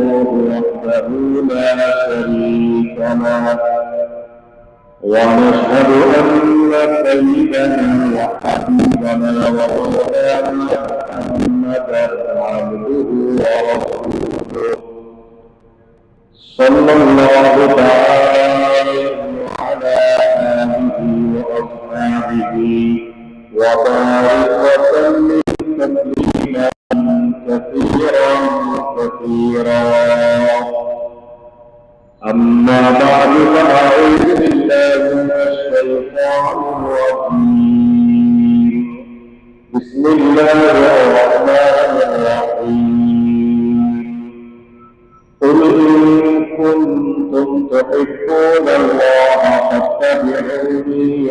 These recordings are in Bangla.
وحده لا شريك له ونشهد أن سيدنا وحبيبنا ومولانا محمدا عبده ورسوله صلى الله تعالى على آله وأصحابه وبارك وسلم تسليما كثيرا كثيرا. أما بعد فأعوذ بالله من الشيطان الرجيم. بسم الله الرحمن الرحيم. قل إن كنتم تحبون الله فاتبعوني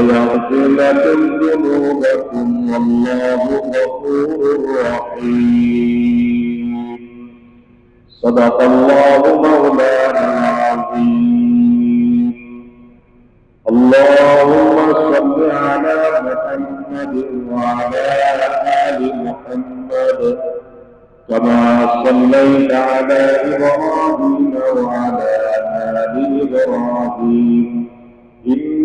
ويغفر لكم ذنوبكم والله غفور رحيم صدق الله. مولانا العظيم اللهم صل على محمد وعلى آل محمد كما صليت على إبراهيم وعلى آل إبراهيم.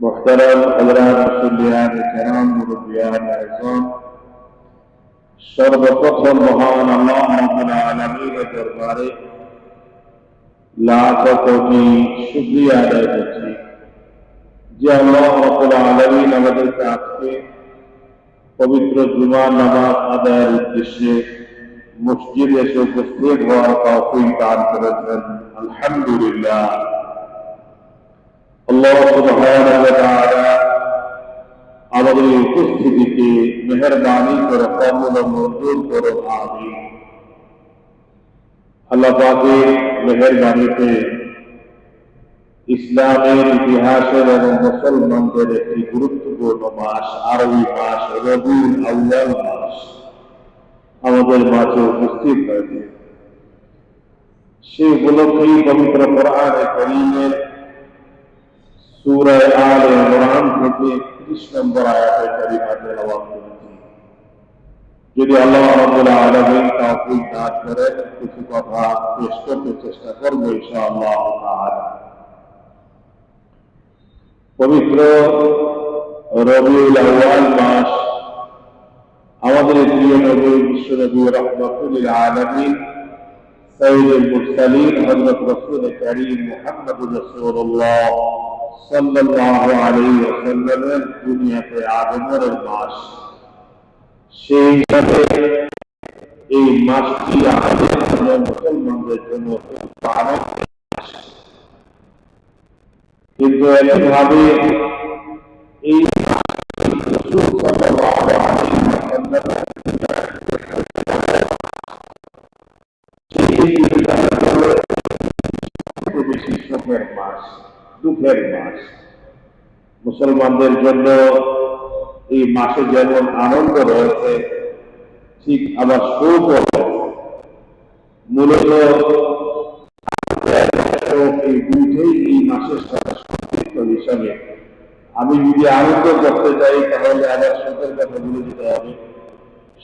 محترم حضرات مسلمان کرام মুরব্বিয়ান আইজন সর্বপ্রথম মহান আল্লাহ রাব্বুল আলামিনের দরবারে লাখ কোটি শুকরিয়া আদায় করছি যে আল্লাহ রাব্বুল আলামিন আমাদেরকে আজকে পবিত্র জুমার নামাজ আদায়ের উদ্দেশ্যে মসজিদে এসে উপস্থিত হওয়ার তৌফিক দান করেছেন আলহামদুলিল্লাহ আল্লাহ সুবহানাহু ওয়া তাআলা আমাদের উপস্থিতিকে মেহরবানি করে কবুল ও মঞ্জুর করো আমিন। আল্লাহ পাকের মেহরবানিতে ইসলামের ইতিহাসের এবং মুসলমানদের একটি গুরুত্বপূর্ণ মাস, আরবি মাস, রবিউল আউয়াল মাস, আমাদের মাঝে উপস্থিত হয়েছে। সেই পবিত্র কোরআনে করিমের سورة آل عمران کے 30 نمبر آیت کریمہ میں روایت ہے جب اللہ رب العالمین کا کوئی ذات کرے کسی کو تھا اس کو تو چشتا کر وہ انشاءاللہ تعالی۔ پوتر ربیع الأول ماس আমাদের প্রিয় নবী বিশ্ব sallallahu aleyhi ve sellemin dünyaya yardımlar olmaz. Şeyhleri এই মাসটি আমাদের জন্য মুসলমানদের জন্য কিন্তু একইভাবে এই বেশি শোকের মাস দুঃখের মাস। মুসলমানদের জন্য এই মাসে যেমন আনন্দ রয়েছে, ঠিক আবার শোক মূলত আমি যদি আনন্দ করতে যাই তাহলে আবার শোকের কথা ভুলে যেতে হবে।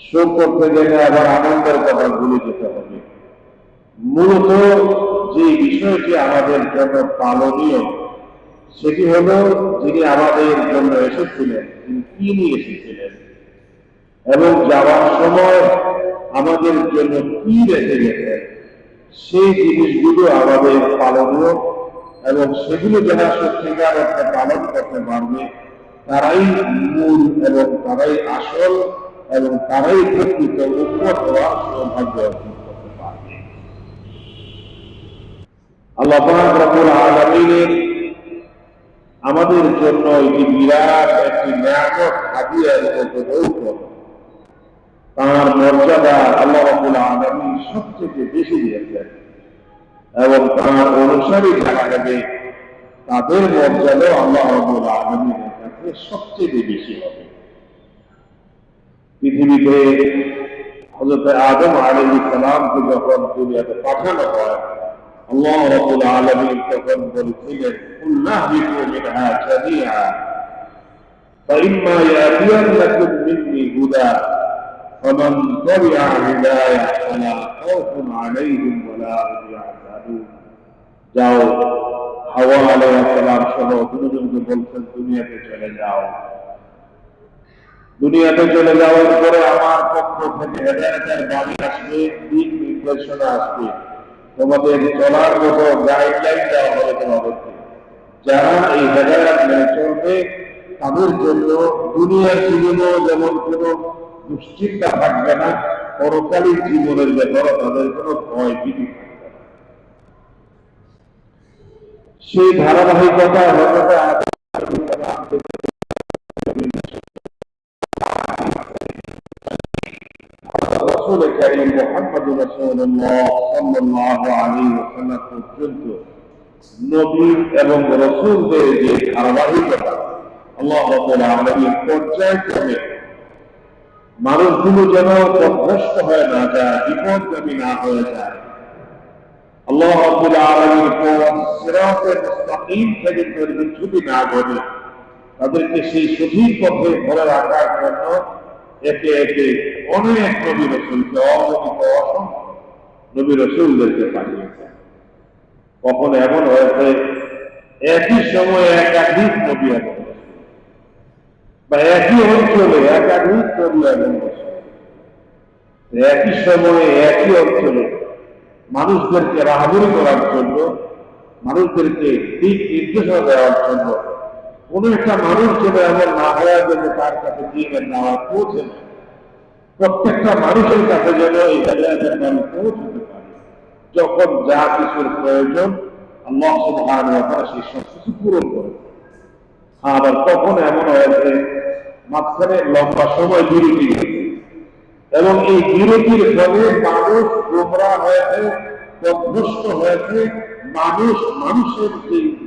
শোক করতে গেলে আবার আনন্দের কথা ভুলে যেতে হবে। মূলত যে বিষয়টি আমাদের জন্য পালনীয় সেটি হল যিনি আমাদের জন্য এসেছিলেন তিনি কি নিয়ে এসেছিলেন। এবং যাওয়ার সময় আমাদের জন্য কি রেখে গেছেন, সেই জিনিসগুলো আমাদের পালনীয় এবং সেগুলো যারা সত্যিকার একটা পালন করতে পারবে, তারাই মূল এবং তারাই আসল এবং তারাই প্রকৃত উন্মত হওয়ার সৌভাগ্য অর্জন করতে পারবে। আল্লাহ রাবুল আলমিনের আমাদের জন্য এটি বিরাট একটি নিয়ামত নৌকর তার মর্যাদা আল্লাহ রাবুল আলমী সবচেয়ে বেশি দিয়েছেন এবং তার অনুসারী যারা হবে, তাদের মর্যাদাও আল্লাহ রাবুল আলমীর কাছে সবচেয়ে বেশি হবে। পৃথিবীতে হজরত আদম আলী সালামকে যখন দুনিয়াতে পাঠানো হয় আল্লাহ রাবুল আলমী তখন বলেছিলেন উল্লাহিকু মিনহা জামিআ فإما يأتينكم مني هدى فمن تبع هداي فلا خوف عليهم ولا هم يحزنون যাও হাওয়া আলাইহিস সালাম সহ দুজনকে বলছেন দুনিয়াতে চলে যাও দুনিয়াতে চলে যাওয়ার পরে আমার পক্ষ থেকে হেদায়তের বাণী আসবে দিক নির্দেশনা আসবে তোমাদের চলার মতো গাইডলাইন দেওয়া হবে তোমাদেরকে। যারা এই হেদায়ত মেনে চলবে, তাদের জন্য দুনিয়ার জীবনেও যেমন কোনো দুশ্চিন্তা থাকবে না, পরকালীন জীবনের ব্যাপারে তাদের কোনো ভয় ভীতি থাকবে সেই ধারাবাহিকতা হজরত রসুল করিম মোহাম্মদ রসুল্লাহ সাল্লাহ আলী ওসাল্লাম পর্যন্ত নবী এবং রসুলদের যে ধারাবাহিকতা, আল্লাহ রব্বুল আলামিন পর্যায়ক্রমে মানুষগুলো যেন পথভ্রষ্ট হয়ে না যায়, বিপদগামী না হয়ে যায়, আল্লাহ রব্বুল আলামিন সিরাতের মুস্তাকিম থেকে যদি বিচ্যুতি না ঘটে তাদেরকে সেই সঠিক পথে ধরে রাখার জন্য একে একে অনেক নবী রসুলকে অগণিত অসংখ্য নবী রসুলদেরকে পাঠিয়েছেন। কখন এমন হয়েছে, একই সময়ে একাধিক নবী এবং বা একই অঞ্চলে একাধিক নবী এবং একই সময়ে একই অঞ্চলে মানুষদেরকে রাহাবুরি করার জন্য, মানুষদেরকে দিক নির্দেশনা দেওয়ার জন্য কোন একটা মানুষ যেন এমন না হওয়া যেন তার কাছে দিনের নেওয়া পৌঁছে প্রত্যেকটা মানুষের কাছে যেন এই হেদায়তের নাম পৌঁছতে পারে। যখন যা কিছুর প্রয়োজন, আল্লাহ তাআলা সেই সব কিছু পূরণ করে আবার কখন এমন হয়েছে মাঝখানে লম্বা সময় বিরতি গেছে এবং এই বিরতির ফলে মানুষ গোমরা হয়েছে হয়েছে মানুষ মানুষের যে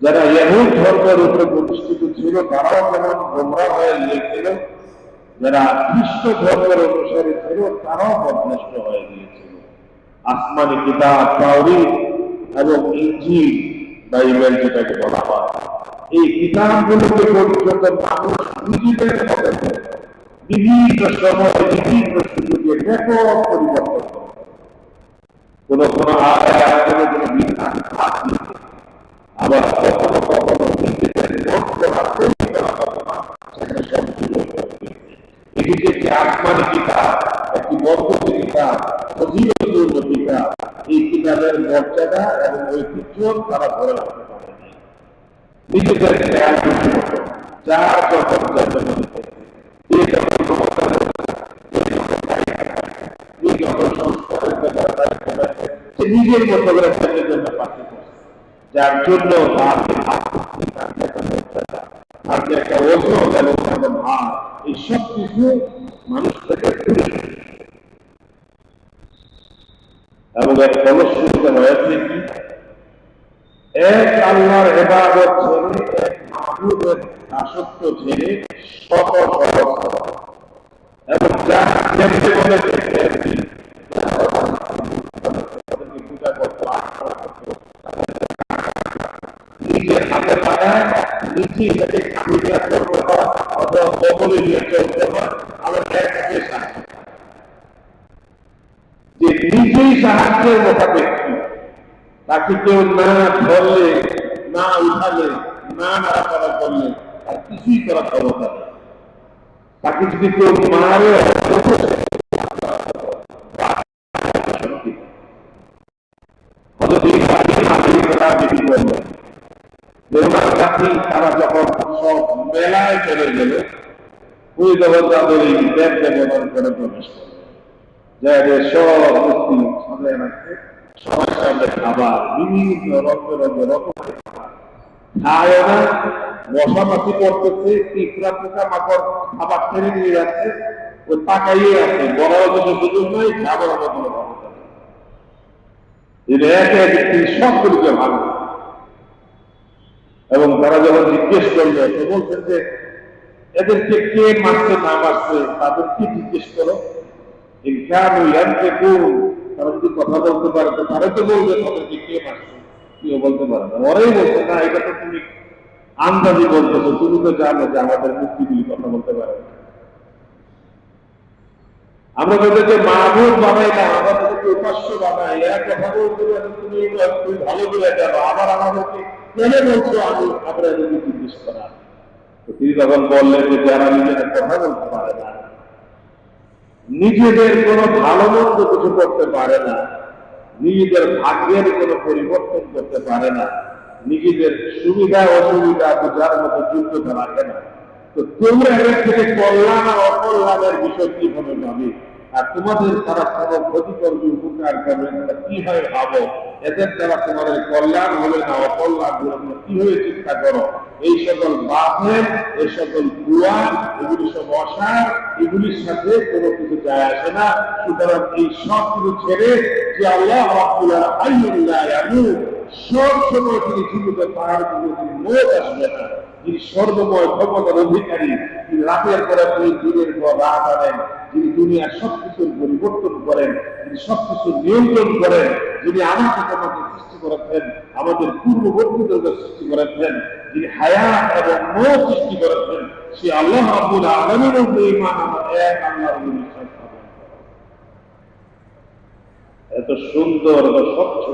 যারা ইহুদ ধর্মের উপরে প্রতিষ্ঠিত ছিল, তারাও যেমন গোমরা হয়ে গিয়েছিল, যারা খ্রিস্ট ধর্মের অনুসারী ছিল, তারাও বদনষ্ট হয়ে গিয়েছিল। আসমানি কিতাব, তাওরীত এবং ইঞ্জিল, বাইবেল যেটাকে বলা হয়। এই কিতাবগুলোকে পর্যন্ত মানুষ নিজেদের মতো বিভিন্ন সময় বিভিন্ন সুযোগে ব্যাপক পরিবর্তন কোন কোন আয়াত কোন কোন বিধান এবং ঐতিহ্য নিজের মতো করে জন্য পাঠিয়ে যার জন্য বলেছে পূজা করতো নিজের হাতে পাঠায় নিজে এটাকে পূজা করতে হয় অথবা কবলে নিয়ে চলতে হয় আমার সাহায্য যে নিজেই তাকে কেউ না ধরলে না উঠালে না নাড়াচাড়া করলে তার কিছুই করার ক্ষমতা তাকে যদি কেউ মারে শক্তি যে ওনার জাতি তারা যখন সব মেলায় চলে গেল ওই যখন তাদের এই দেব দেবতার করে প্রবেশ করে। যাদের সব মূর্তি সাজায় রাখছে সবার সামনে খাবার বিভিন্ন রঙে রঙে রকমের খাবার খায় না, মশামাছি করতেছে, পিঁপড়া পোকা মাকড় খাবার নিয়ে যাচ্ছে, ওই পাকাইয়ে আছে বড় সুযোগ খাবার কোনো একে সবগুলিকে ভালো এবং তারা যখন জিজ্ঞেস করল, তো বলছেন যে এদেরকে কে মারছে, না মারছে তাদেরকে জিজ্ঞেস করো? তারা যদি কথা বলতে পারে তো তারা তো বলবে তাদেরকে কে মারছে, কেউ বলতে পারে না। ওরাই বলছে, না, এটা তো তুমি আন্দাজি বলতেছো, তুমি তো জানো যে আমাদের মুক্তিগুলি কথা বলতে পারে আমরা তাদেরকে বানাই না আমাদেরকে উপাস্য বানাই। এক কথা বলতে পারে, তুমি ভালো করে জানো। আবার আমাদেরকে বলছো, আমি আমরা এদেরকে জিজ্ঞেস করা। তিনি তখন বললেন যে, যারা নিজেরা কথা বলতে পারে না, নিজেদের কোনো ভালো মন্দ কিছু করতে পারে না, নিজেদের ভাগ্যের কোনো পরিবর্তন করতে পারে না, নিজেদের সুবিধা, অসুবিধা, বোঝার মতো যোগ্যতা রাখে না, তো তোমরা এদের থেকে কল্যাণ আর অকল্যাণের বিষয় কীভাবে পাবে আর তোমাদের তারা কোনো ক্ষতি করবে, উপকার করবে তোমরা কীভাবে ভাবো? এদের দ্বারা তোমাদের কল্যাণ হবে না, অকল্যাণ তোমরা কীভাবে চিন্তা করো? এই সকল বাসের, এই সকল কুয়া, এগুলি সব অসার, এগুলির সাথে কোনো কিছু যায় আসে না। সুতরাং এই সব কিছু ছেড়ে যে আল্লাহ রাব্বুল আলামিন সব সময় তিনি জীবিত তার কোনো মোট আসবে না। যিনি সর্বময় ক্ষমতার অধিকারী, তিনি রাতের পরে তিনি দিনের পর রাত আনেন। যিনি দুনিয়ার সবকিছুর পরিবর্তন করেন তিনি সবকিছু নিয়ন্ত্রণ করেন, যিনি আমাকে তোমাকে সৃষ্টি করেছেন, আমাদের পূর্ববর্তীদেরকে সৃষ্টি করেছেন, যিনি হায়াত এবং মত সৃষ্টি করেছেন, সে আল্লাহ আব্বুল আলমের উপরে আমার এক বিশ্বাস এত সুন্দর, এত স্বচ্ছ,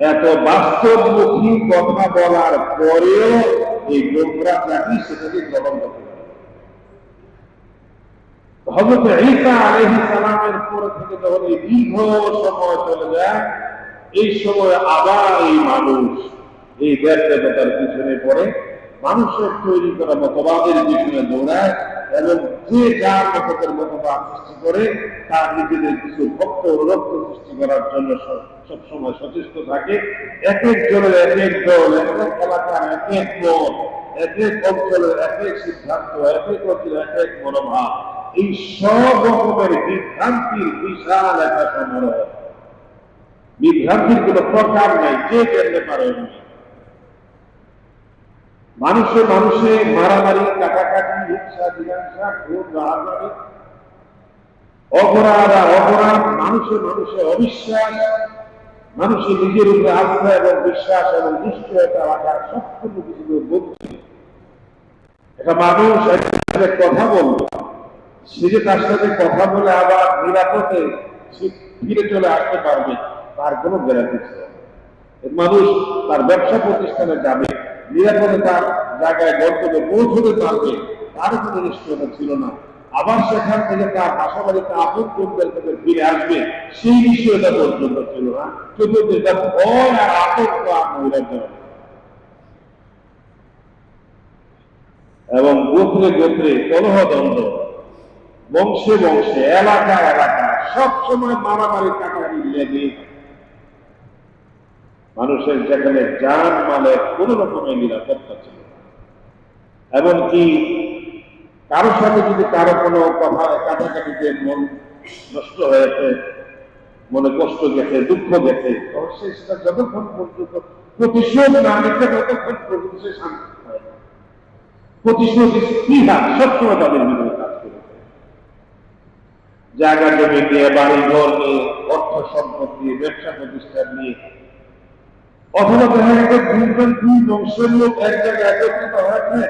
এত বাস্তবমুখী কথা বলার পরেও এই গোমরা জাতি সেটাকে গ্রহণ করতে পারে। পর থেকে যখন এই দীর্ঘ সময় চলে যায়, এই সময় আবার এই মানুষ এই দেব পিছনে পড়ে। মানুষের তৈরি করা মতবাদের পিছনে দৌড়ায়। এবং যে যার মতবাদ সৃষ্টি করে তার নিজেদের কিছু ভক্ত সৃষ্টি করার জন্য সবসময় সচেষ্ট থাকে। এক এক জনের এক এক দল, এক এক এলাকার এক এক এক এক অঞ্চলের এক এক সিদ্ধান্ত, এক এক এক এক মনোভাব। এই সব রকমের বিভ্রান্তির বিশাল একটা সমারোহ। বিভ্রান্তির কোন প্রকার নাই, যে জানতে পারে না। মানুষে মানুষে মারামারি, কাটাকাটি, হিংসা জিজ্ঞাসা খুন রাহাজারি অপরাধ আর অপরাধ, মানুষে মানুষে অবিশ্বাস মানুষের নিজের উপরে আস্থা এবং বিশ্বাস এবং নিশ্চয়তা রাখার সবটুকু কিছু বলছে একটা মানুষ সাথে কথা বলল, সে যে তার সাথে কথা বলে আবার নিরাপদে সে ফিরে চলে আসতে পারবে, তার কোনো গ্যারান্টি ছিল মানুষ তার ব্যবসা প্রতিষ্ঠানে যাবে নিরাপদে তার জায়গায় গন্তব্যে পৌঁছতে পারবে, তার কোনো নিশ্চয়তা ছিল না আবার সেখান থেকে তার বাসাবাড়িতে আপন কুটুম্বের থেকে ফিরে আসবে, সেই নিশ্চয়তা পর্যন্ত ছিল না চতুর্থ এটা ভয় আর আতঙ্ক আর এবং গোত্রে গোত্রে কলহ দ্বন্দ্ব বংশে বংশে এলাকা এলাকা সবসময় মারামারি কাটাকাটি লেগে। মানুষের যেখানে যান মালের কোন রকমের নিরাপত্তা ছিল এমনকি কারোর সাথে যদি কারও কোনো কথা কাটাকাটিতে মন নষ্ট হয়েছে মনে কষ্ট গেছে দুঃখ গেছে সেটা যতক্ষণ পর্যন্ত প্রতিশোধ না নিতে ততক্ষণ পর্যন্ত সে শান্তি প্রতিশোধ স্পৃহা সবসময় তাদের কাজ করেছে জায়গা জমি নিয়ে বাড়ি ঘর নিয়ে, অর্থ সম্পদ নিয়ে ব্যবসা প্রতিষ্ঠান নিয়ে অথবা দেখা গেছে দুই বংশের লোক এক জায়গায় একত্রিত হয়েছে।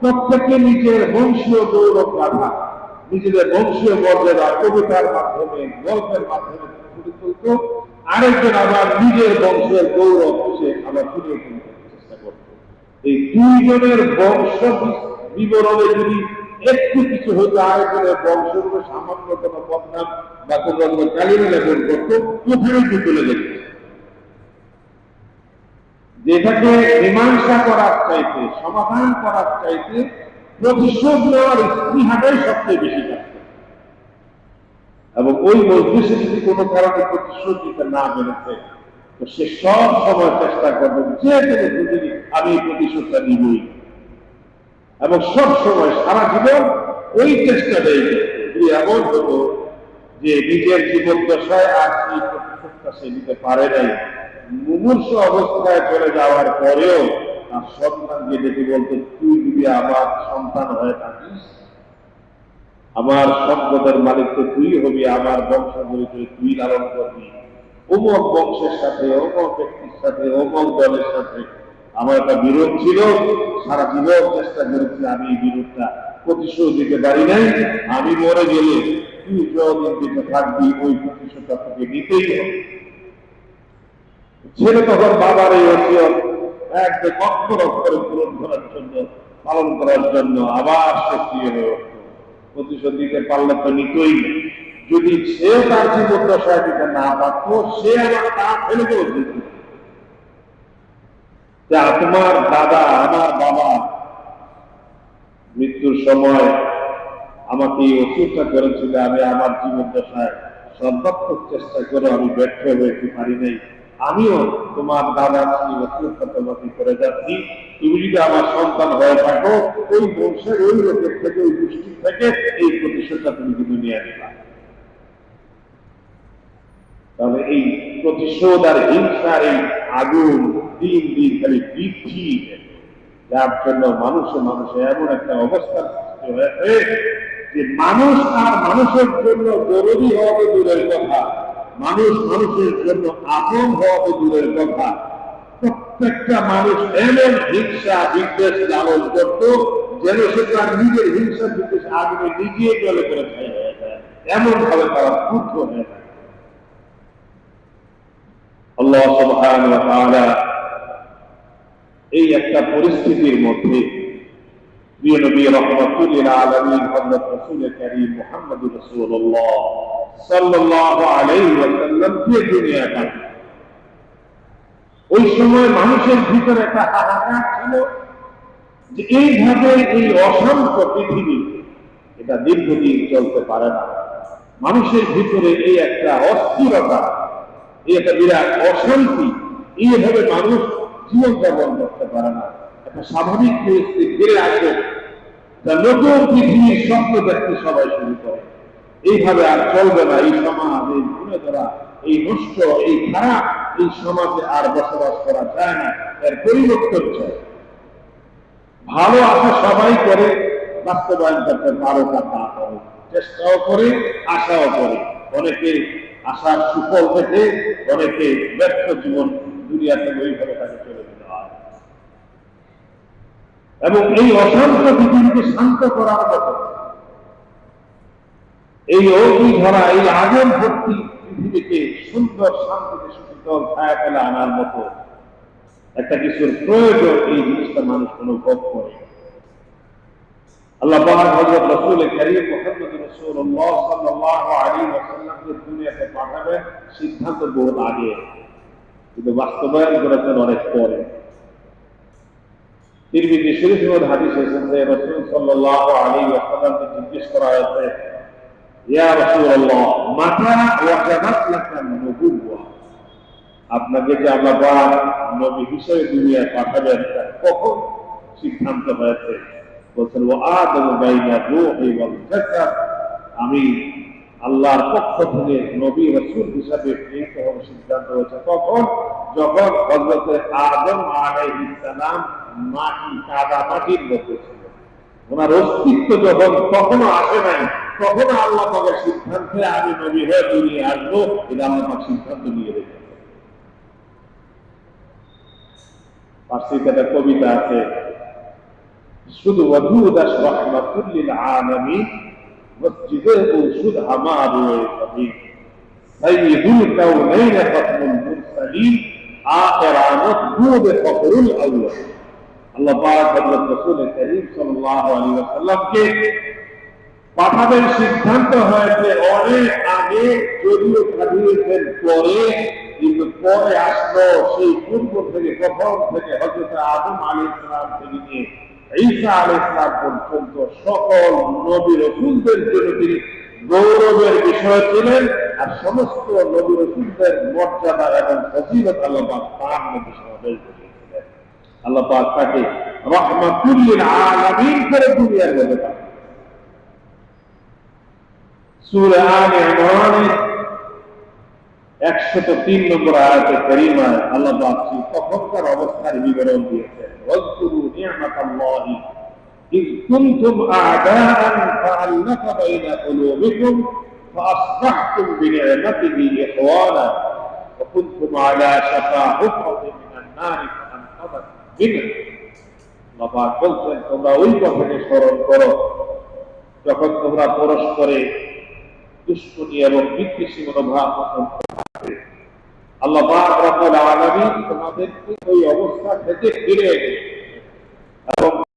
প্রত্যেকে নিজের বংশীয় গৌরব গাথা নিজেদের বংশীয় মর্যাদা, কবিতার মাধ্যমে, গল্পের মাধ্যমে ফুটে তুলত। আরেকজন আবার নিজের বংশের গৌরব আবার তুলতে চেষ্টা করত এই দুইজনের বংশ বিবরণে যদি একটু কিছু হইতো, আরেকজনের বংশগুলো সামান্য কোনো বদনাম বা কোনো কালিমা লেখন করতো কোথায় চলে যেত। যেটাকে মীমাংসা করার চাইতে, সমাধান করার চাইতে প্রতিশোধ নেওয়ার স্পৃহাটাই সবচেয়ে বেশি থাকবে এবং ওই মজলিসে যদি কোনো কারণে প্রতিশোধ দিতে না মেনেছে তো সে সব সময় চেষ্টা করবে, যে কোনো প্রতিদিন আমি এই প্রতিশোধটা নিবই। এবং সব সময় সারা জীবন ওই চেষ্টা দেয় যদি এমন হতো যে নিজের জীবন দশায় আর সেই প্রতিশোধটা সে নিতে পারে নাই মুমূর্ষ অবস্থায় চলে যাওয়ার পরেও তার সন্তানকে ডেকে বলতো, তুই যদি আমার সন্তান হয়ে থাকিস, আমার সম্পদের মালিক তো তুই হবি, আমার বংশগুলিকে তুই লালন করবি। অমুক বংশের সাথে, অমুক ব্যক্তির সাথে, অমুক দলের সাথে আমার একটা বিরোধ ছিল। সারা জীবন চেষ্টা করেছি আমি এই বিরোধটা প্রতিশোধ দিতে পারি নাই। আমি মরে গেলে তুই বেঁচে থাকবি, ওই প্রতিশোধটা তোকে নিতেই হবে। ছেলে তখন বাবার এই অসিয়ত একদম অক্ষর অক্ষরে পূরণ করার জন্য, পালন করার জন্য আবার সক্রিয় হয়ে উঠত প্রতিশোধ দিতে পারলে তো নিতই যদি সে তার জীবন দিতে না পারত, সে আবার তা দেওয়া দিত। তোমার দাদা, আমার বাবা মৃত্যুর সময় আমাকে এই ওষুধটা করেছিল, আমি আমার জীবন দশায় সর্বাত্মক চেষ্টা করে আমি ব্যর্থ হয়েছি, পারি নাই। আমিও তোমার দাদা সেই ওষুধটা করে যাচ্ছি। তুমি যদি আমার সন্তান হয়ে থাকো ওই বংশের ওই লোকের থেকে ওই গোষ্ঠী থেকে এই প্রতিশোধটা তুমি কিন্তু নিয়ে আসবা। তাহলে এই প্রতিশোধ আর হিংসার এই আগুন দিন দিন খালি বৃদ্ধি যার জন্য মানুষে মানুষে এমন একটা অবস্থার সৃষ্টি হয়েছে যে মানুষ আর মানুষের জন্য জরুরি হওয়া দূরের কথা। মানুষ মানুষের জন্য আপন হওয়া দূরের কথা। প্রত্যেকটা মানুষ এমন হিংসা, বিদ্বেষ লালন করত যেন সে তার নিজের হিংসা, বিদ্বেষ আগুনে নিজে জলে করে যায় এমন ভাবে তারা ক্রুদ্ধ হয়ে যায়। আল্লাহ তাআলা এই একটা পরিস্থিতির মধ্যে প্রিয় নবী রহমাতুল্লিল আলামিন হযরত রাসূল করিম মুহাম্মদুর রাসূলুল্লাহ ওই সময় মানুষের ভিতরে একটা হাহাকার ছিল যে এইভাবে এই অশান্ত পৃথিবী, এটা দীর্ঘদিন চলতে পারে না। মানুষের ভিতরে এই একটা অস্থিরতা, এই একটা বিরাট অশান্তি, এইভাবে মানুষ জীবনযাপন করতে পারে না। একটা স্বাভাবিক পরিস্থিতি ফিরে আসে তা নতুন পৃথিবীর স্বপ্ন দেখতে সবাই শুরু করে। এইভাবে আর চলবে না এই সমাজ, এই ঘুরে ধরা এই নষ্ট, এই খারাপ, এই সমাজে আর বসবাস করা যায় না, এর পরিবর্তন চাই। ভালো আশা সবাই করে, বাস্তবায়ন করতে পারো না তা করে চেষ্টাও করে, আশাও করে। অনেকে আশার সুফল দেখে অনেকে ব্যর্থ জীবন দুনিয়াতে ওইভাবে তাকে চলে যেতে হয়। এবং এই অশান্ত পৃথিবীকে শান্ত করার মতো এই অগ্নি ধরা, এই আগুন ভর্তি পৃথিবীকে সুন্দর শান্তিতে সুশীতল ছায়া ফেলে আনার মতো একটা কিছুর প্রয়োজন এই জিনিসটা মানুষ অনুভব করে। আল্লাহ পাক হযরত রাসূল করিম মুহাম্মদ দুনিয়াতে সিদ্ধান্ত বহুত আগে। কিন্তু বাস্তবায়ন করেছেন অনেক পরে। তিরমিজি শরীফের হাদিস এসেছে, রাসূল সাল্লাল্লাহু জিজ্ঞেস করা হয়েছে আপনাকে যে আল্লাহ নবী হিসেবে দুনিয়ায় পাঠাবেন? কখন? সিদ্ধান্ত হয়েছে। বলছেন, ও আদম আমি আল্লাহর পক্ষ থেকে নবী রাসূল হিসাবে প্রেরিত হওয়ার সিদ্ধান্ত হয়েছে। তখন যখন হযরত আদম আলাইহিস সালাম মাটি, কাদা মাটির মধ্যে ছিল। ওনার অস্তিত্ব যখন কখনো আসে নাই তখন আল্লাহ পাকের সিদ্ধান্তে আমি নবী হয়ে দুনিয়ে আসব এটা আল্লাহ পাক সিদ্ধান্ত নিয়ে রেখেছে পার্সিতে একটা কবিতা আছে শুধু ওয়াজুদ রহমাতুল্লিল আলামিন মসজিদে ওষুধ আমার কবি সাইয়্যিদুল কাউনাইন খতমুল মুরসালিন আখির আমত দুদ ফখরুল আউয়াল আল্লাহ পাক হযরত রাসূল করিম সাল্লাল্লাহু আলাইহি ওয়াসাল্লামকে পাঠাবের সিদ্ধান্ত হয়েছে, অনেক আগে যদিও পাঠিয়েছেন, পরে, কিন্তু পরে আসলো সেই পূর্ব থেকে, প্রথম থেকে হজরত আদম আলী ইসলাম থেকে নিয়ে ঈসা আলী ইসলাম পর্যন্ত সকল নবী রসুলদের জন্য তিনি গৌরবের বিষয় ছিলেন আর সমস্ত নবী রসুলদের মর্যাদা এবং ফজিলত আল্লাহ তার মধ্যে সমাবেশ ঘটিয়েছিলেন আল্লাহ তাকে রহমাতুল্লিল আলামিন করে দুনিয়ার মধ্যে পাঠান সূরা আলে ইমরানের একশত তিন নম্বর আয়াতে করিমায় আল্লাহ পাক সেই তখনকার অবস্থার বিবরণ দিয়েছেন ওয়াজকুরু নি'মাতাল্লাহি إذ كنتم أعداء فألف بين قلوبكم فأصبحتم بنعمته إخوانا وكنتم على شفا حفرة من النار فأنقذكم منها আল্লাহ পাক বলছেন তোমরা ওই কথাকে স্মরণ করো যখন তোমরা পরস্পরে দুষ্কৃতি এবং বিকৃষি মনোভাব পোষণ করে। আল্লাহ তোমাদেরকে ওই অবস্থা থেকে ফিরে এবং